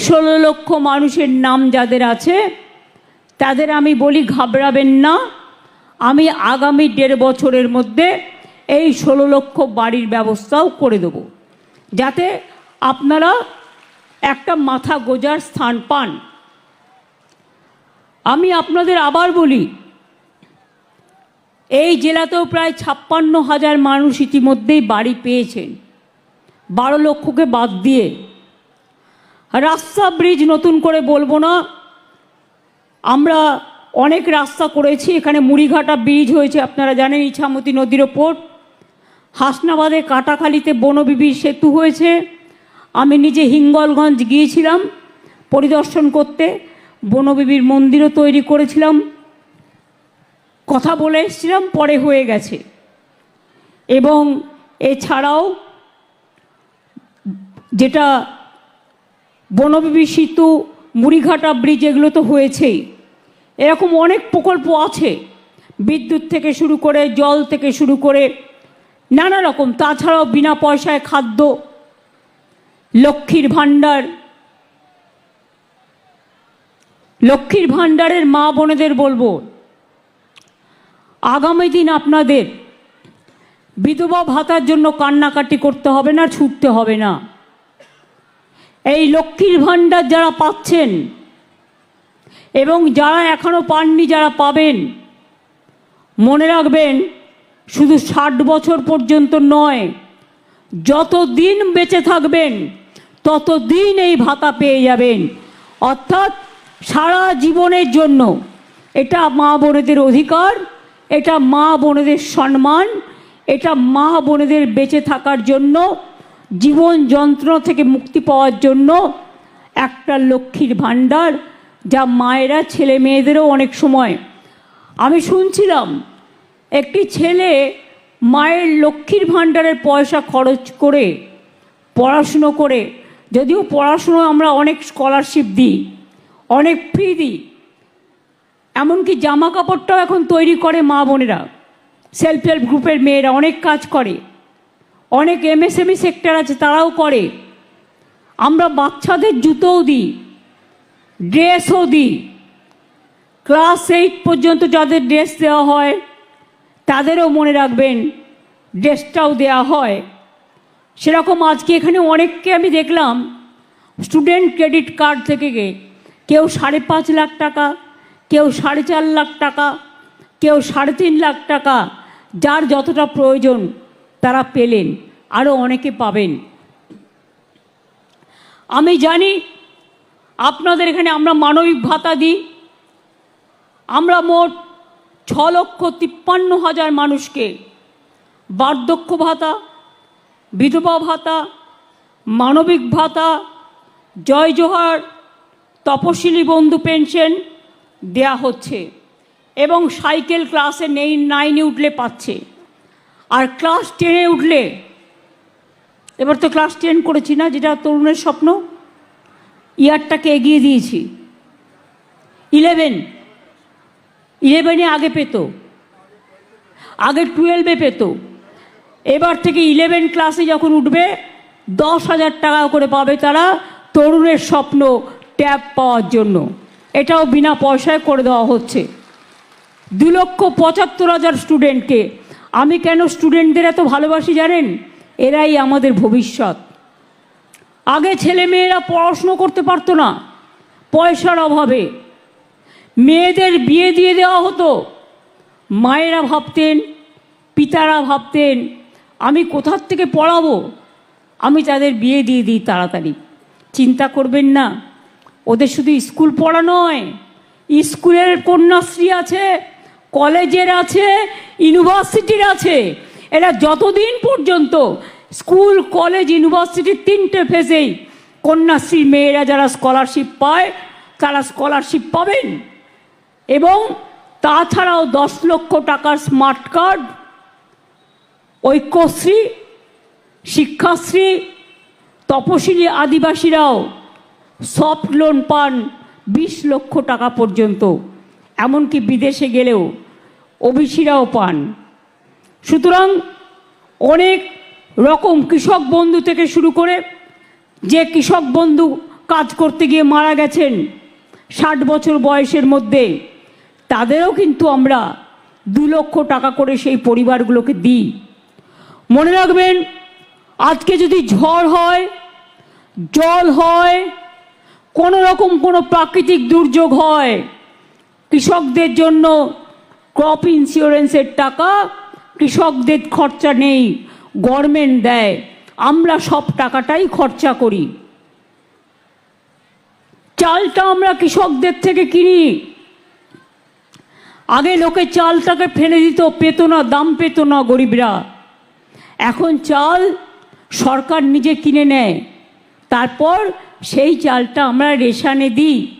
ষোলো লক্ষ মানুষের নাম যাদের আছে, তাদের আমি বলি ঘাবড়াবেন না। আমি আগামী দেড় বছরের মধ্যে এই ষোলো লক্ষ বাড়ির ব্যবস্থাও করে দেব। যাতে আপনারা একটা মাথা গোজার স্থান পান। আমি আপনাদের আবার বলি, এই জেলাতেও প্রায় ছাপ্পান্ন হাজার মানুষ ইতিমধ্যেই বাড়ি পেয়েছেন। বারো লক্ষকে বাদ দিয়ে রাস্তা ব্রিজ নতুন করে বলব না। আমরা অনেক রাস্তা করেছি, এখানে মুড়িঘাটা ব্রিজ হয়েছে, আপনারা জানেন ইছামতি নদীর ওপর। হাসনাবাদে কাটাখালিতে বনবিবির সেতু হয়েছে। আমি নিজে হিঙ্গলগঞ্জ গিয়েছিলাম পরিদর্শন করতে, বনবিবির মন্দিরও তৈরি করেছিলাম। কথা বলে এসেছিলাম, পরে হয়ে গেছে। এবং এছাড়াও যেটা বনবিবি মুড়িঘাটা ব্রিজ, এগুলো তো হয়েছেই। এরকম অনেক প্রকল্প আছে। বিদ্যুৎ থেকে শুরু করে, জল থেকে শুরু করে, নানা রকম। তাছাড়াও বিনা পয়সায় খাদ্য, লক্ষ্মীর ভাণ্ডার। লক্ষ্মীর ভাণ্ডারের মা বোনেদের বলব, আগামী দিন আপনাদের বিধবা ভাতার জন্য কান্নাকাটি করতে হবে না, ছুটতে হবে না। এই লক্ষ্মীর ভাণ্ডার যারা পাচ্ছেন এবং যারা এখনও পাননি যারা পাবেন, মনে রাখবেন, শুধু ষাট বছর পর্যন্ত নয় যত দিন বেঁচে থাকবেন তত দিন এই ভাতা পেয়ে যাবেন। অর্থাৎ সারা জীবনের জন্য এটা মা বোনেদের অধিকার, এটা মা বোনেদের সম্মান, এটা মা বোনেদের বেঁচে থাকার জন্য জীবন যন্ত্রণা থেকে মুক্তি পাওয়ার জন্য একটা লক্ষ্মীর ভাণ্ডার যা মায়েরা, ছেলে মেয়েদেরও অনেক সময়। আমি শুনছিলাম, একটি ছেলে মায়ের লক্ষ্মীর ভাণ্ডারের পয়সা খরচ করে, পড়াশুনো করে, যদিও পড়াশুনো আমরা অনেক স্কলারশিপ দিই, অনেক ফ্রি দিই, এমনকি জামা কাপড়টাও এখন তৈরি করে মা বোনেরা। সেলফ হেল্প গ্রুপের মেয়েরা অনেক কাজ করে। অনেক এমএসএমই সেক্টর আছে, তারাও করে। আমরা বাচ্চাদের জুতোও দিই, ড্রেসও দিই। ক্লাস এইট পর্যন্ত যাদের ড্রেস দেওয়া হয়, তাদেরও মনে রাখবেন, ড্রেসটাও দেওয়া হয়। সেরকম আজকে এখানে অনেককে আমি দেখলাম, স্টুডেন্ট ক্রেডিট কার্ড থেকে কেউ সাড়ে পাঁচ লাখ টাকা, কেউ সাড়ে চার লাখ টাকা, কেউ সাড়ে তিন লাখ টাকা, যার যতটা প্রয়োজন তারা পেলেন আরও অনেকে পাবেন। আমি জানি আপনাদের এখানে আমরা মানবিক ভাতা দিই। আমরা মোট ছ লক্ষ তিপ্পান্ন হাজার মানুষকে বার্ধক্য ভাতা, বিধবা ভাতা, মানবিক ভাতা, জয় জোহার, তপশিলি বন্ধু পেনশন দেয়া হচ্ছে এবং সাইকেল ক্লাসে নেই, নাইনে উঠলে পাচ্ছে। আর ক্লাস টেনে উঠলে, এবার তো ক্লাস টেন করেছি না, যেটা তরুণের স্বপ্ন, ইয়ারটাকে এগিয়ে দিয়েছি। ইলেভেন ইলেভেনে আগে পেত, আগে টুয়েলভে পেত, এবার থেকে ইলেভেন ক্লাসে যখন উঠবে, দশ হাজার টাকা করে পাবে তারা তরুণের স্বপ্ন ট্যাব পাওয়ার জন্য। এটাও বিনা পয়সায় করে দেওয়া হচ্ছে। দু লক্ষ পঁচাত্তর হাজার স্টুডেন্টকে আমি কেন স্টুডেন্টদের এত ভালোবাসি জানেন? এরাই আমাদের ভবিষ্যৎ। আগে ছেলে মেয়েরা পড়াশুনো করতে পারতো না, পয়সার অভাবে। মেয়েদের বিয়ে দিয়ে দেওয়া হতো। মায়েরা ভাবতেন, পিতারা ভাবতেন, আমি কোথার থেকে পড়াবো? আমি তাদের বিয়ে দিয়ে দিই তাড়াতাড়ি। চিন্তা করবেন না, ওদের শুধু স্কুল পড়া নয়, স্কুলের কন্যাশ্রী আছে। কলেজের আছে, ইউনিভার্সিটির আছে। এরা যতদিন পর্যন্ত স্কুল, কলেজ, ইউনিভার্সিটির তিনটে ফেজেই কন্যাশ্রী মেয়েরা যারা স্কলারশিপ পায়, তারা স্কলারশিপ পাবেন। এবং তাছাড়াও দশ লক্ষ টাকার স্মার্ট কার্ড, ঐক্যশ্রী, শিক্ষাশ্রী, তপশিলি আদিবাসীরাও সফট লোন পান বিশ লক্ষ টাকা পর্যন্ত। এমনকি বিদেশে গেলেও ওবিসিরাও পান। সুতরাং অনেক রকম কৃষক বন্ধু থেকে শুরু করে যে কৃষক বন্ধু কাজ করতে গিয়ে মারা গেছেন ষাট বছর বয়সের মধ্যে, তাদেরও কিন্তু আমরা দু লক্ষ টাকা করে সেই পরিবারগুলোকে দিই। মনে রাখবেন, আজকে যদি ঝড় হয়, জল হয়, কোনো রকম কোনো প্রাকৃতিক দুর্যোগ হয় কৃষকদের জন্য ক্রপ ইন্স্যুরেন্সের টাকা কৃষকদের খরচা নেই গভর্নমেন্ট দেয়। আমরা সব টাকাটাই খরচা করি। চালটা আমরা কৃষকদের থেকে কিনি। আগে লোকে চালটাকে ফেলে দিত, পেত না, দাম পেত না গরিবরা। এখন চাল সরকার নিজে কিনে নেয়। তারপর সেই চালটা আমরা রেশানে দিই।